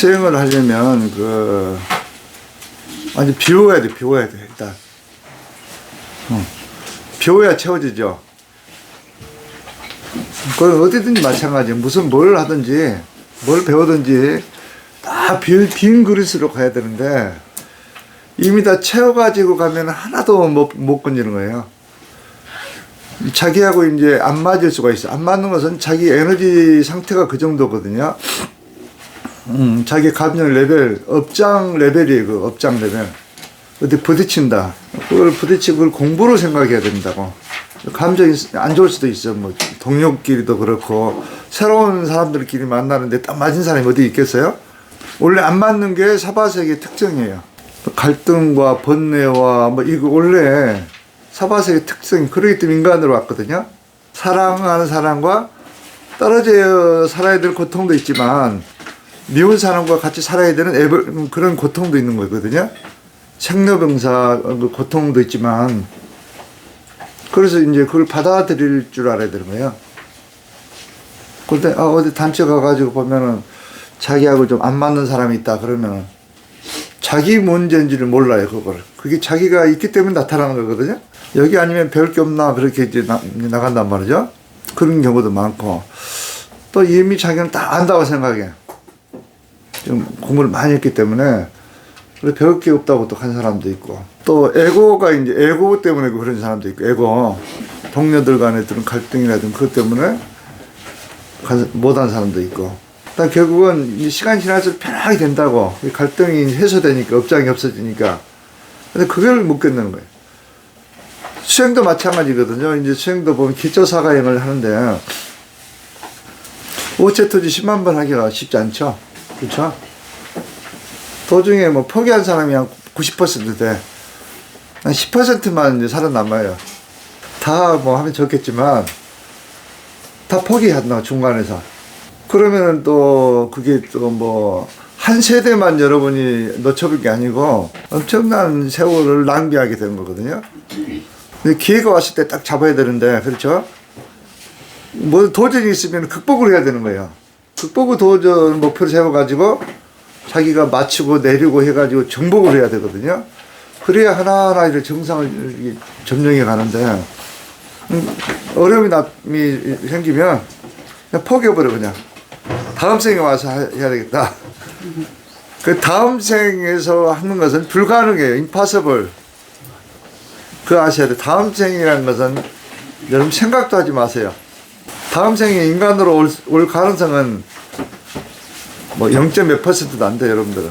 수행을 하려면 그 완전 비워야 돼, 비워야 돼 일단. 어. 비워야 채워지죠. 그건 어디든지 마찬가지. 무슨 뭘 하든지 뭘 배우든지 다 빈 빈 그릇으로 가야 되는데 이미 다 채워가지고 가면 하나도 못, 못 건지는 거예요. 자기하고 이제 안 맞을 수가 있어. 안 맞는 것은 자기 에너지 상태가 그 정도거든요. 음, 자기 감정 레벨, 업장 레벨이에요. 그 업장 레벨. 어디 부딪힌다. 그걸 부딪히고 그걸 공부로 생각해야 된다고. 감정이 안 좋을 수도 있어. 뭐, 동료끼리도 그렇고, 새로운 사람들끼리 만나는데 딱 맞은 사람이 어디 있겠어요? 원래 안 맞는 게 사바색의 특징이에요. 갈등과 번뇌와 뭐, 이거 원래 사바색의 특징이 그러기 때문에 인간으로 왔거든요. 사랑하는 사람과 떨어져 살아야 될 고통도 있지만, 미운 사람과 같이 살아야 되는 애벌, 그런 고통도 있는 거거든요. 생로병사 그 고통도 있지만 그래서 이제 그걸 받아들일 줄 알아야 되는 거예요. 그런데 아, 어디 단체 가가지고 보면은 자기하고 좀 안 맞는 사람이 있다 그러면 자기 문제인지를 몰라요 그걸. 그게 자기가 있기 때문에 나타나는 거거든요. 여기 아니면 별게 없나 그렇게 이제 나, 나간단 말이죠. 그런 경우도 많고 또 이미 자기는 다 안다고 생각해. 좀 공부를 많이 했기 때문에 그래 배울 게 없다고 또 한 사람도 있고. 또 에고가 이제 에고 때문에 그런 사람도 있고. 에고. 동료들 간에 들은 갈등이라든 그것 때문에 가- 못한 사람도 있고. 但결국은 이 시간이 지날수록 편하게 된다고. 이 갈등이 해소되니까 업장이 없어지니까. 근데 그걸 못 견디는 거예요. 수행도 마찬가지거든요. 이제 수행도 보면 기초사가행을 하는데. 오체토지 10만 번 하기가 쉽지 않죠 그렇죠 도중에 뭐 포기한 사람이 한 90% 돼. 한 10%만 이제 살아남아요. 다 뭐 하면 좋겠지만, 다 포기한다, 중간에서. 그러면은 또, 그게 또 뭐, 한 세대만 여러분이 놓쳐볼 게 아니고, 엄청난 세월을 낭비하게 되는 거거든요. 기회가 왔을 때 딱 잡아야 되는데, 그렇죠? 뭐 도전이 있으면 극복을 해야 되는 거예요. 극복을 도전 목표를 세워가지고, 자기가 맞추고 내리고 해가지고 정복을 해야 되거든요. 그래야 하나하나 이렇게 정상을 점령해 가는데 음, 어려움이 남이 생기면 그냥 포기해버려 그냥 다음 생에 와서 하- 해야 되겠다. 그 다음 생에서 하는 것은 불가능해요. impossible. 그 아셔야 돼. 다음 생이라는 것은 여러분 생각도 하지 마세요. 다음 생에 인간으로 올, 올 가능성은 뭐 0. 몇 퍼센트도 안 돼, 여러분들은.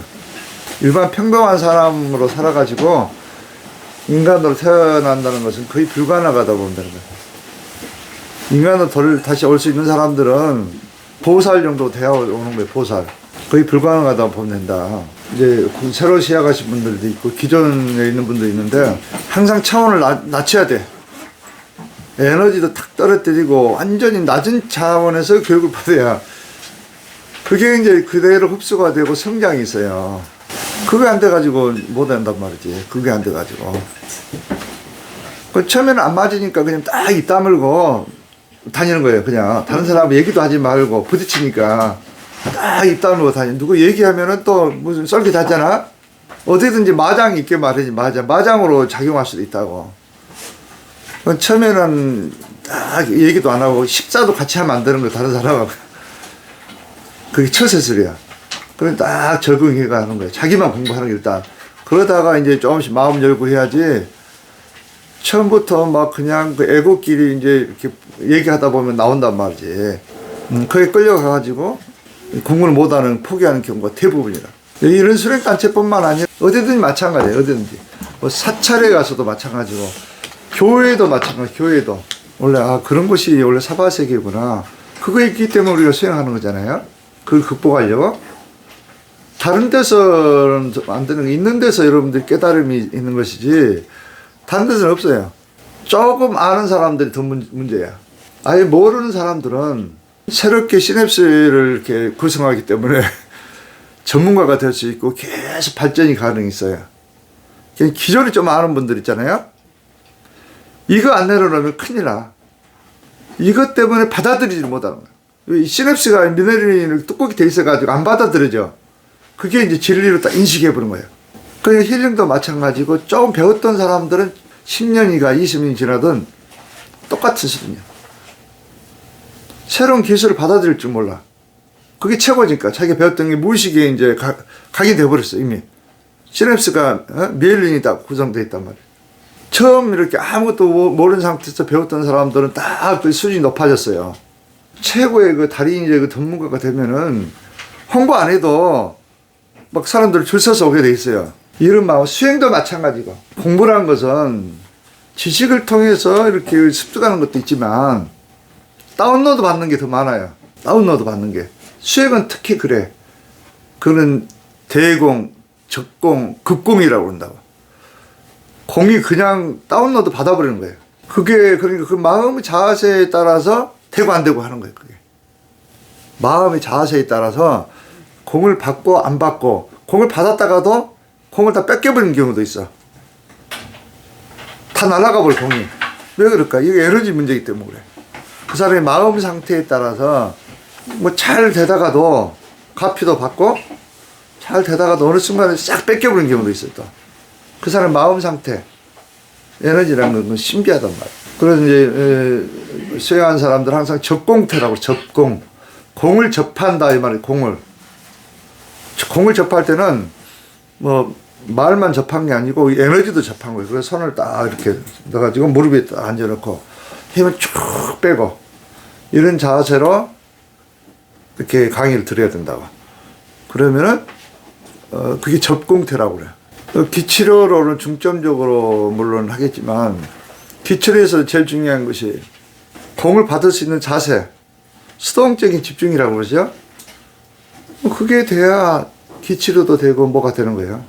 일반 평범한 사람으로 살아가지고 인간으로 태어난다는 것은 거의 불가능하다 되는 거예요. 인간으로 돌, 다시 올 수 있는 사람들은 보살 정도 돼야 오는 거예요, 보살. 거의 불가능하다 보면 된다. 이제 그 새로 시작하신 분들도 있고 기존에 있는 분도 있는데 항상 차원을 낮, 낮춰야 돼. 에너지도 탁 떨어뜨리고 완전히 낮은 차원에서 교육을 받아야 그게 이제 그대로 흡수가 되고 성장이 있어요. 그게 안 돼가지고 못 한단 말이지. 그게 안 돼가지고. 그 처음에는 안 맞으니까 그냥 딱 입 다물고 다니는 거예요. 그냥 다른 사람 얘기도 하지 말고 부딪히니까 딱 입 다물고 다니. 누구 얘기하면은 또 무슨 썰기 닿잖아. 어디든지 마장이 있게 말하지 마장. 마장으로 작용할 수도 있다고. 그 처음에는 딱 얘기도 안 하고 식사도 같이 하면 안 되는 거 다른 사람하고. 그게 처세술이야. 그럼 딱 적응해 가는 거야. 자기만 공부하는 게 일단. 그러다가 이제 조금씩 마음 열고 해야지. 처음부터 막 그냥 그 애고끼리 이제 이렇게 얘기하다 보면 나온단 말이지. 음, 그게 끌려가가지고 공부를 못하는 포기하는 경우가 대부분이라. 이런 수련단체뿐만 아니라 어디든지 마찬가지예요. 어디든지. 뭐 사찰에 가서도 마찬가지고 교회도 마찬가지. 교회도 원래 아 그런 곳이 원래 사바 세계구나. 그거 있기 때문에 우리가 수행하는 거잖아요. 그걸 극복하려고. 다른 데서는 안 되는 거 있는 데서 여러분들 깨달음이 있는 것이지 다른 데서는 없어요. 조금 아는 사람들이 더 문, 문제야. 아예 모르는 사람들은 새롭게 시냅스를 이렇게 구성하기 때문에 전문가가 될 수 있고 계속 발전이. 그냥 기존에 좀 아는 분들 있잖아요. 이거 안 내려놓으면 큰일 나. 이것 때문에 받아들이지 못하는 거예요. 이 시냅스가 미네랄이 뚜껑이 돼 있어가지고 안 받아들여져. 그게 이제 진리로 딱 인식해 버린 거예요. 그 힐링도 마찬가지고 조금 배웠던 사람들은 10년이가 20년이 지나든 똑같은 수준이야. 새로운 기술을 받아들일 줄 몰라. 그게 최고니까 자기가 배웠던 게 무의식에 이제 가, 각인돼 버렸어 이미. 시냅스가 어? 미엘린이 다 구성돼 있단 말이야. 처음 이렇게 아무것도 모- 모르는 상태에서 배웠던 사람들은 딱그 수준이 높아졌어요. 최고의 그 달인 이제 그 전문가가 되면은 홍보 안 해도 막 사람들 줄 서서 오게 돼 있어요. 이런 마음 수행도 마찬가지고 공부라는 것은 지식을 통해서 이렇게 습득하는 것도 있지만 다운로드 받는 게 더 많아요. 다운로드 받는 게 수행은 특히 그래. 그는 대공, 적공, 급공이라고 그런다고. 공이 그냥 다운로드 받아버리는 거예요. 그게 그러니까 그 마음의 자세에 따라서 되고 안 되고 하는 거예요. 그게 마음의 자세에 따라서 공을 받고 안 받고 공을 받았다가도 공을 다 뺏겨버리는 경우도 있어. 다 날아가 버려 공이. 왜 그럴까? 이게 에너지 문제이기 때문에 그래. 그 사람의 마음 상태에 따라서 뭐 잘 되다가도 가피도 받고 잘 되다가도 어느 순간에 싹 뺏겨버리는 경우도 또. 그 사람 마음 상태 에너지라는 건 신비하단 말이야. 그래서 이제 에, 수행한 사람들 항상 접공태라고 접공 공을 접한다 이 말이에요 공을 공을 접할 때는 뭐 말만 접한 게 아니고 에너지도 접한 거예요. 그래서 손을 딱 이렇게 넣어가지고 무릎에 딱 앉아놓고 힘을 쭉 빼고 이런 자세로 이렇게 강의를 드려야 된다고. 그러면은 어 그게 접공태라고 그래요. 어, 기치료로는 중점적으로 물론 하겠지만 기치료에서 제일 중요한 것이 공을 받을 수 있는 자세, 수동적인 집중이라고 그러죠. 뭐 그게 돼야 기치료도 되고 뭐가 되는 거예요.